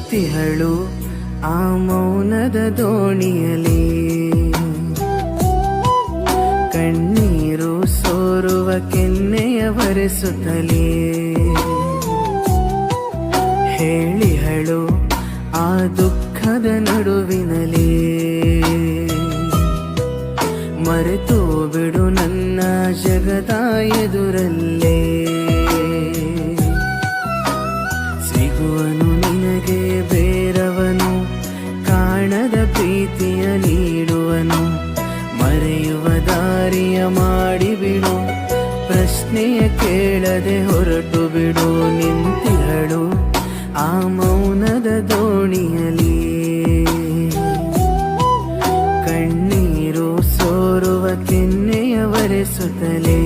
ನಿಂತಿಹಳು ಆ ಮೌನದ ದೋಣಿಯಲಿ. ಕಣ್ಣೀರು ಸೋರುವ ಕೆನ್ನೆಯ ಬರೆಸುತ್ತಲೇ ಹೇಳಿಹಳು ಆ ದುಃಖದ ನಡುವಿನಲಿ. ಮರೆತು ಬಿಡು ನನ್ನ ಜಗದ ಎದುರಲ್ಲೇ. ಸಿಗುವನು ಮರೆಯುವ ಮಾಡಿ ಬಿಡು ಪ್ರಶ್ನೆಯ ಕೇಳದೆ ಹೊರಟು ಬಿಡು ನಿಂತಿಹಳು ಆ ಮೌನದ ದೋಣಿಯಲಿ ಕಣ್ಣೀರು ಸೋರುವ ಕೆನ್ನೆಯ ಒರೆಸುತ್ತಲೇ